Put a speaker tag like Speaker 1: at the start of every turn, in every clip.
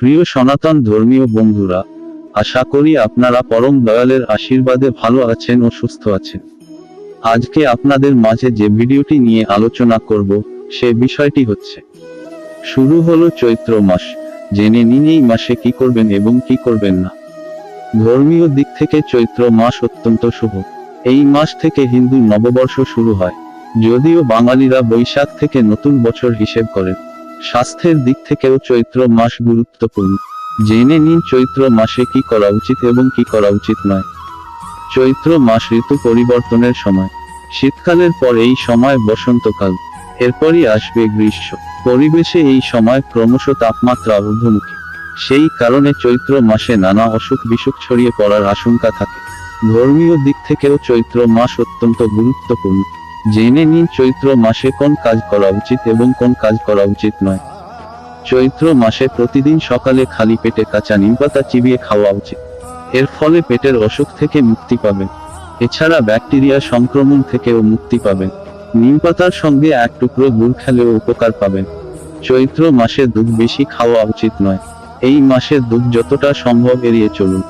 Speaker 1: প্রিয় সনাতন ধর্মীয় বন্ধুরা, আশা করি আপনারা পরম দয়ালের আশীর্বাদে ভালো আছেন ও সুস্থ আছেন। আজকে আপনাদের মাঝে যে ভিডিওটি নিয়ে আলোচনা করব, সে বিষয়টি হচ্ছে, শুরু হলো চৈত্র মাস, জেনে নিন এই মাসে কি করবেন এবং কি করবেন না। ধর্মীয় দিক থেকে চৈত্র মাস অত্যন্ত শুভ। এই মাস থেকে হিন্দু নববর্ষ শুরু হয়, যদিও বাঙালিরা বৈশাখ থেকে নতুন বছর হিসেব করেন। স্বাস্থ্যের দিক থেকেও চৈত্র মাস গুরুত্বপূর্ণ। জেনে নিন চৈত্র মাসে কি করা উচিত এবং কি করা উচিত নয়। চৈত্র মাস ঋতু পরিবর্তনের সময়। শীতকালের পর এই সময় বসন্তকাল। এরপরই আসবে গ্রীষ্ম। পরিবেশে এই সময় ক্রমশ তাপমাত্রা ঊর্ধ্বমুখী। সেই কারণে চৈত্র মাসে নানা অসুখ বিসুখ ছড়িয়ে পড়ার আশঙ্কা থাকে। ধর্মীয় দিক থেকেও চৈত্র মাস অত্যন্ত গুরুত্বপূর্ণ। জেনে নিন চৈত্র মাসে কোন কাজ করা উচিত এবং কোন কাজ করা উচিত নয়। চৈত্র মাসে প্রতিদিন সকালে খালি পেটে কাঁচা নিমপাতা চিবিয়ে খাওয়া উচিত। এর ফলে পেটের অসুখ থেকে মুক্তি পাবেন। এছাড়া ব্যাকটেরিয়া সংক্রমণ থেকেও মুক্তি পাবেন। নিমপাতার সঙ্গে এক টুকরো গুড় খেলেও উপকার পাবেন। চৈত্র মাসে দুধ বেশি খাওয়া উচিত নয়। এই মাসে দুধ যতটা সম্ভব এড়িয়ে চলুন।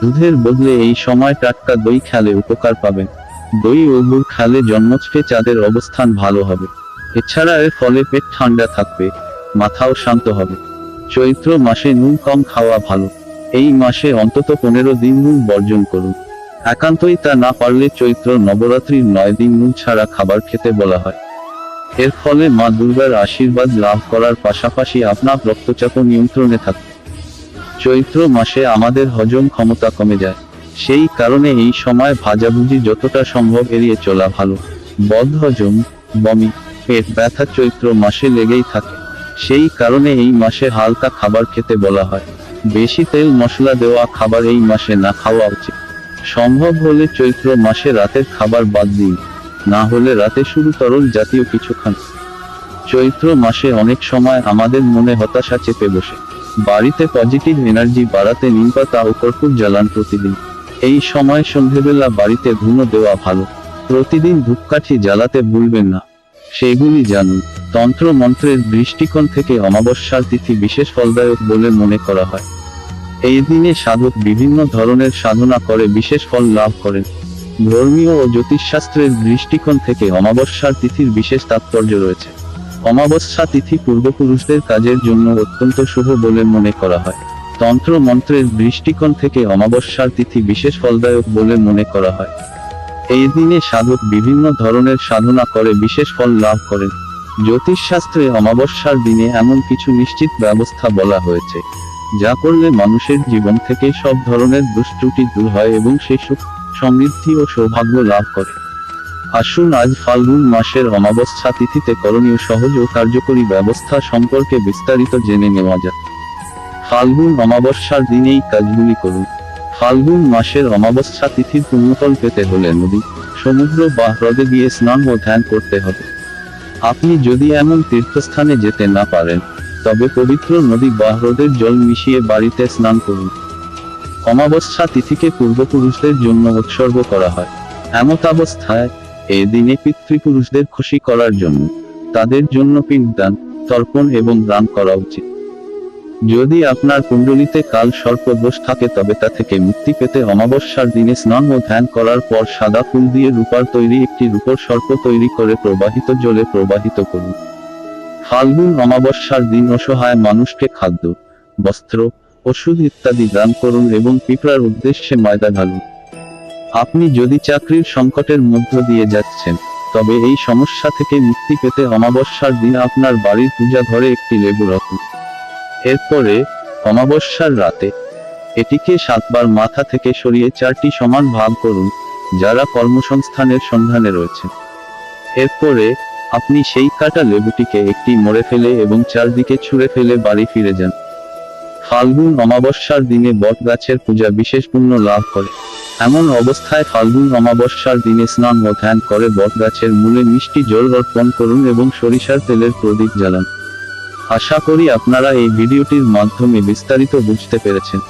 Speaker 1: দুধের বদলে এই সময় টাটকা দই খেলে উপকার পাবেন। দই ও গুড় খেলে জন্মছকে চাঁদের অবস্থান ভালো হবে। এছাড়া এর ফলে পেট ঠান্ডা থাকবে, মাথাও শান্ত হবে। চৈত্র মাসে নুন কম খাওয়া ভালো। এই মাসে অন্তত পনেরো দিন নুন বর্জন করুন। একান্তই তা না পারলে চৈত্র নবরাত্রির নয় দিন নুন ছাড়া খাবার খেতে বলা হয়। এর ফলে মা দুর্গার আশীর্বাদ লাভ করার পাশাপাশি আপনার রক্তচাপ নিয়ন্ত্রণে থাকবে। চৈত্র মাসে আমাদের হজম ক্ষমতা কমে যায়। সেই কারণে এই সময় ভাজাভুজি যতটা সম্ভব এড়িয়ে চলা ভালো। বদহজম, বমি, পেট ব্যথা চৈত্র মাসে লেগেই থাকে। সেই কারণে এই মাসে হালকা খাবার খেতে বলা হয়। বেশি তেল মশলা দেওয়া খাবার এই মাসে না খাওয়া উচিত। সম্ভব হলে চৈত্র মাসে রাতের খাবার বাদ দিন। না হলে রাতে শুরু তরল জাতীয় কিছু খান। চৈত্র মাসে অনেক সময় আমাদের মনে হতাশা চেপে বসে। বাড়িতে পজিটিভ এনার্জি বাড়াতে নিমপাতা ও কর্পূর জ্বালান প্রতিদিন। এই সময় সন্ধেবেলা বাড়িতে ধুনো দেওয়া ভালো। প্রতিদিন ধূপকাঠি জ্বালাতে ভুলবেন না। সেগুলি জানুন। তন্ত্র মন্ত্রের দৃষ্টিকোণ থেকে অমাবস্যার তিথি বিশেষ ফলদায়ক বলে মনে করা হয়। এই দিনে সাধক বিভিন্ন ধরনের সাধনা করে বিশেষ ফল লাভ করেন। ধর্মীয় ও জ্যোতিষশাস্ত্রের দৃষ্টিকোণ থেকে অমাবস্যার তিথির বিশেষ তাৎপর্য রয়েছে। অমাবস্যা তিথি পূর্বপুরুষদের কাজের জন্য অত্যন্ত শুভ বলে মনে করা হয়। তন্ত্র মন্ত্রের দৃষ্টিকোণ থেকে অমাবস্যার তিথি বিশেষ ফলদায়ক বলে মনে করা হয়। এই দিনে সাধক বিভিন্ন ধরনের সাধনা করে বিশেষ ফল লাভ করেন। জ্যোতিষশাস্ত্রে অমাবস্যার দিনে এমন কিছু নিশ্চিত ব্যবস্থা বলা হয়েছে, যা করলে মানুষের জীবন থেকে সব ধরনের দুষ্ত্রুটি দূর হয় এবং সে সুখ, সমৃদ্ধি ও সৌভাগ্য লাভ করে। আসুন আজ ফাল্গুন মাসের অমাবস্যা তিথিতে করণীয় সহজ ও কার্যকরী ব্যবস্থা সম্পর্কে বিস্তারিত জেনে নেওয়া যাক। ফাল্গুন অমাবস্যার দিনেই কাজগুলি করুন। ফাল্গুন মাসের অমাবস্যা তিথির পুণ্যফল পেতে হলে নদী, সমুদ্র বা হ্রদে গিয়ে স্নান ও ধ্যান করতে হবে। আপনি যদি এমন তীর্থস্থানে যেতে না পারেন, তবে পবিত্র নদী বা হ্রদের জল মিশিয়ে বাড়িতে স্নান করুন। অমাবস্যা তিথিকে পূর্বপুরুষদের জন্য উৎসর্গ করা হয়। এমতাবস্থায় এ দিনে পিতৃপুরুষদের খুশি করার জন্য তাদের জন্য পিণ্ডদান, তর্পণ এবং দান করা উচিত। যদি আপনার কুণ্ডলিতে কাল সর্প দোষ থাকে তবে তা থেকে মুক্তি পেতে অমাবস্যার দিনে স্নান ও ধ্যান করার পর সাদা ফুল দিয়ে রূপার তৈরি একটি রূপর সর্প তৈরি করে প্রবাহিত জলে প্রবাহিত করুন। ফাল্গুন অমাবস্যার দিন অসহায় মানুষকে খাদ্য, বস্ত্র, ওষুধ ইত্যাদি দান করুন এবং পিঁপড়ার উদ্দেশ্যে ময়দা ঢালুন। আপনি যদি চাকরির সংকটের মধ্য দিয়ে যাচ্ছেন, তবে এই সমস্যা থেকে মুক্তি পেতে অমাবস্যার দিন আপনার বাড়ির পূজা ঘরে একটি লেবু রাখুন। এরপরে অমাবস্যার রাতে এটিকে সাতবার মাথা থেকে সরিয়ে চারটি সমান ভাগ করুন, যারা কর্মসংস্থানের সন্ধানে রয়েছে। এরপরে আপনি সেই কাটা লেবুটিকে একটি মরে ফেলে এবং চারদিকে ছুঁড়ে ফেলে বাড়ি ফিরে যান। ফাল্গুন অমাবস্যার দিনে বট গাছের পূজা বিশেষ পুণ্য লাভ করে। এমন অবস্থায় ফাল্গুন অমাবস্যার দিনে স্নান ও ধ্যান করে বট গাছের মূলে মিষ্টি জল অর্পণ করুন এবং সরিষার তেলের প্রদীপ জ্বালান। আশা করি আপনারা এই ভিডিওটির মাধ্যমে বিস্তারিত বুঝতে পেরেছেন।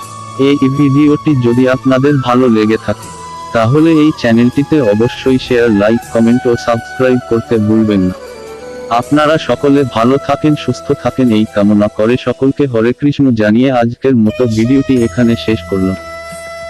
Speaker 1: এই ভিডিওটি যদি আপনাদের ভালো লেগে থাকে, তাহলে এই চ্যানেলটিতে অবশ্যই শেয়ার, লাইক, কমেন্ট ও সাবস্ক্রাইব করতে ভুলবেন না। আপনারা সকলে ভালো থাকেন, সুস্থ থাকেন, এই কামনা করে সকলকে হরে কৃষ্ণ জানিয়ে আজকের মতো ভিডিওটি এখানে শেষ করলাম।